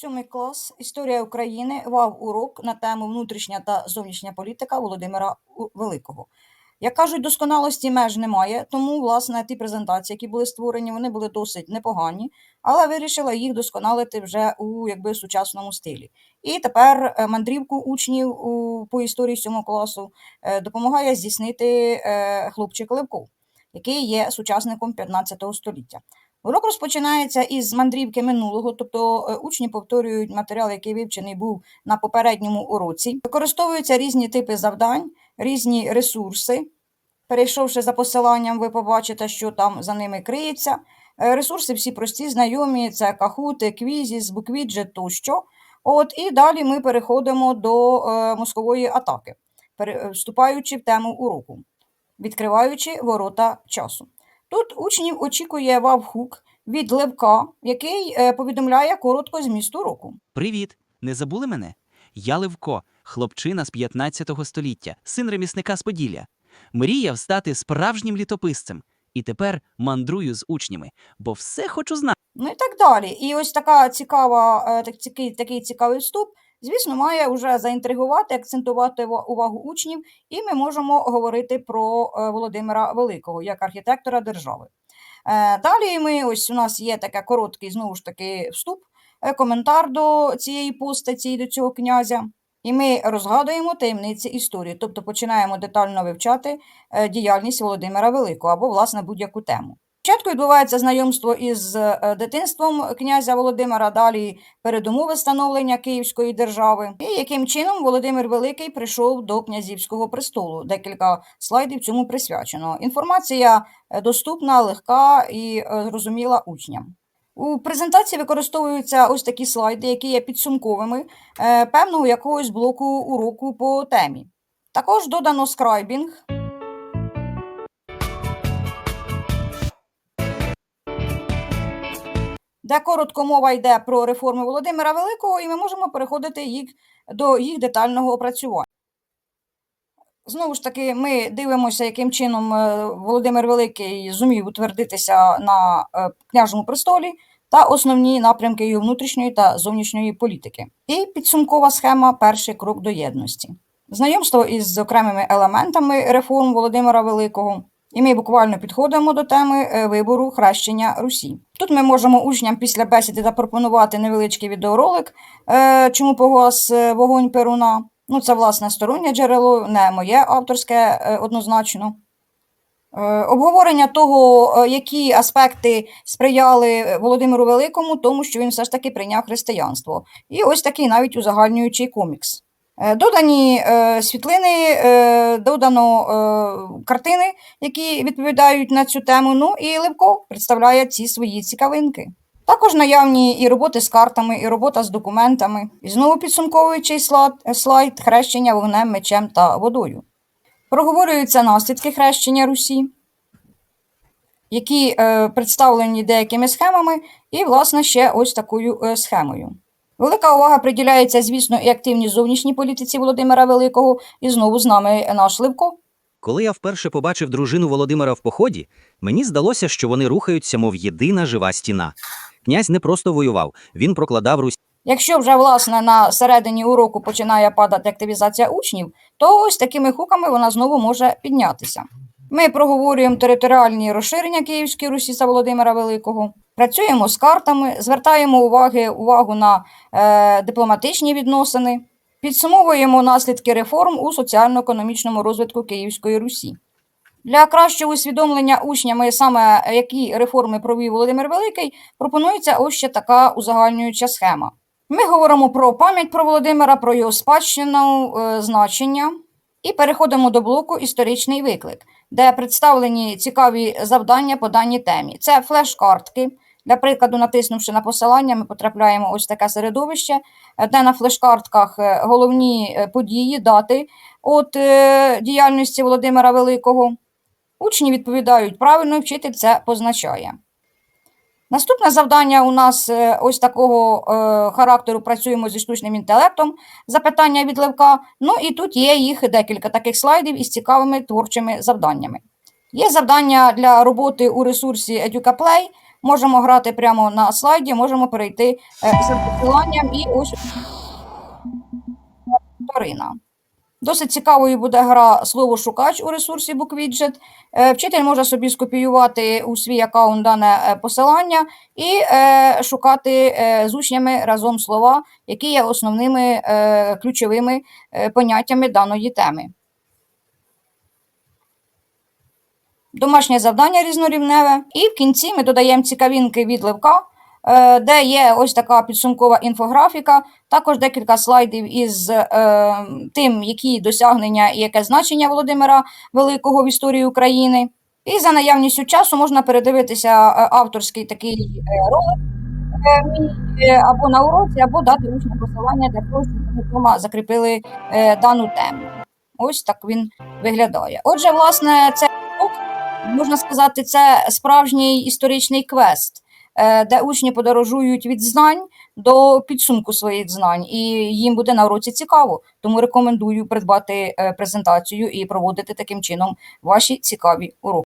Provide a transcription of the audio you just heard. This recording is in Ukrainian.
Сьомий клас Історія України вав урок на тему внутрішня та зовнішня політика Володимира Великого. Як кажуть, досконалості меж немає, тому власне ті презентації, які були створені, вони були досить непогані, але вирішила їх досконалити вже у якби сучасному стилі. І тепер е, мандрівку учнів по історії сьомого класу е, допомагає здійснити е, хлопчик Левков, який є сучасником 15 століття. Урок розпочинається із мандрівки минулого, тобто е, учні повторюють матеріал, який вивчений був на попередньому уроці. Використовуються різні типи завдань, різні ресурси. Перейшовши за посиланням, ви побачите, що там за ними криється. Е, Ресурси всі прості, знайомі: це кахути, квізіс, буквіджі тощо. От і далі ми переходимо до е, мозкової атаки, вступаючи в тему уроку, відкриваючи ворота часу. Тут учнів очікує вавхук від Левка, який е, повідомляє коротко зміст уроку. Привіт! Не забули мене? Я Левко, хлопчина з 15 століття, син ремісника з Поділля. Мріяв стати справжнім літописцем. І тепер мандрую з учнями, бо все хочу знати. Ну і так далі. І ось така цікава, е, так, такий, такий цікавий вступ, звісно, має вже заінтригувати, акцентувати увагу учнів, і ми можемо говорити про е, Володимира Великого як архітектора держави. Е, Далі ми ось у нас є таке короткий знову ж таки вступ, е, коментар до цієї постаті, до цього князя. І ми розгадуємо таємниці історії, тобто починаємо детально вивчати діяльність Володимира Великого або, власне, будь-яку тему. Спочатку відбувається знайомство із е, дитинством князя Володимира, далі передумови становлення Київської держави, і яким чином Володимир Великий прийшов до князівського престолу. Декілька слайдів цьому присвячено. Інформація е, доступна, легка і е, зрозуміла учням. У презентації використовуються ось такі слайди, які є підсумковими певного якогось блоку уроку по темі. Також додано скрайбінг. Де коротко мова йде про реформи Володимира Великого, і ми можемо переходити їх до їх детального опрацювання. Знову ж таки, ми дивимося, яким чином е, Володимир Великий зумів утвердитися на е, княжому престолі та основні напрямки його внутрішньої та зовнішньої політики. І підсумкова схема перший крок до єдності. Знайомство із окремими елементами реформ Володимира Великого. І ми буквально підходимо до теми е, вибору хрещення Русі. Тут ми можемо учням після бесіди запропонувати невеличкий відеоролик, е, чому погас е, вогонь Перуна. Ну, це власне стороннє джерело, не моє авторське однозначно. Обговорення того, які аспекти сприяли Володимиру Великому, тому що він все ж таки прийняв християнство. І ось такий навіть узагальнюючий комікс. Е, Додані е, світлини, е, додано картини, які відповідають на цю тему. Ну і Левко представляє ці свої цікавинки. Також наявні і роботи з картами, і робота з документами. І знову підсумковуючий слайд, хрещення вогнем, мечем та водою. Проговорюються наслідки хрещення Русі, які представлені деякими схемами, і, власне, ще ось такою схемою. Велика увага приділяється, звісно, і активній зовнішній політиці Володимира Великого, і знову з нами наш Левко. Коли я вперше побачив дружину Володимира в поході, мені здалося, що вони рухаються, мов єдина жива стіна. Князь не просто воював, він прокладав Русь. Якщо вже власне на середині уроку починає падати активізація учнів, то ось такими хуками вона знову може піднятися. Ми проговорюємо територіальні розширення Київської Русі та Володимира Великого, працюємо з картами, звертаємо уваги, увагу на е, дипломатичні відносини, підсумовуємо наслідки реформ у соціально-економічному розвитку Київської Русі. Для кращого усвідомлення учнями саме які реформи провів Володимир Великий, пропонується ось ще така узагальнююча схема. Ми говоримо про пам'ять про Володимира, про його спадщину, е, значення, і переходимо до блоку Історичний виклик, де представлені цікаві завдання по даній темі. Це флеш-картки. Для прикладу, натиснувши на посилання, ми потрапляємо ось таке середовище, де на флеш-картках е, головні е, події, дати от е, діяльності Володимира Великого. Учні відповідають правильно, вчитель це позначає. Наступне завдання у нас е, ось такого е, характеру працюємо зі штучним інтелектом. Запитання від Левка. Ну і тут є їх декілька таких слайдів із цікавими творчими завданнями. Є завдання для роботи у ресурсі EducaPlay, Можемо грати прямо на слайді, можемо перейти е, за посиланням і ось Торина. Досить цікавою буде гра слово шукач у ресурсі BookWidget. Е, Вчитель може собі скопіювати у свій аккаунт дане е, посилання і е, шукати з учнями разом слова, які є основними ключовими поняттями даної теми. Домашнє завдання різнорівневе. І в кінці ми додаємо цікавинки від Левка, де є ось така підсумкова інфографіка, також декілька слайдів із е, тим, які досягнення і яке значення Володимира Великого в історії України. І за наявністю часу можна передивитися е, авторський такий е, ролик е, е, або на уроці, або дати учням посилання для того, щоб вдома закріпили е, дану тему. Ось так він виглядає. Отже, власне, це можна сказати, це справжній історичний квест, е, де учні подорожують від знань до підсумку своїх знань, і їм буде на уроці цікаво. Тому рекомендую придбати е, презентацію і проводити таким чином ваші цікаві уроки.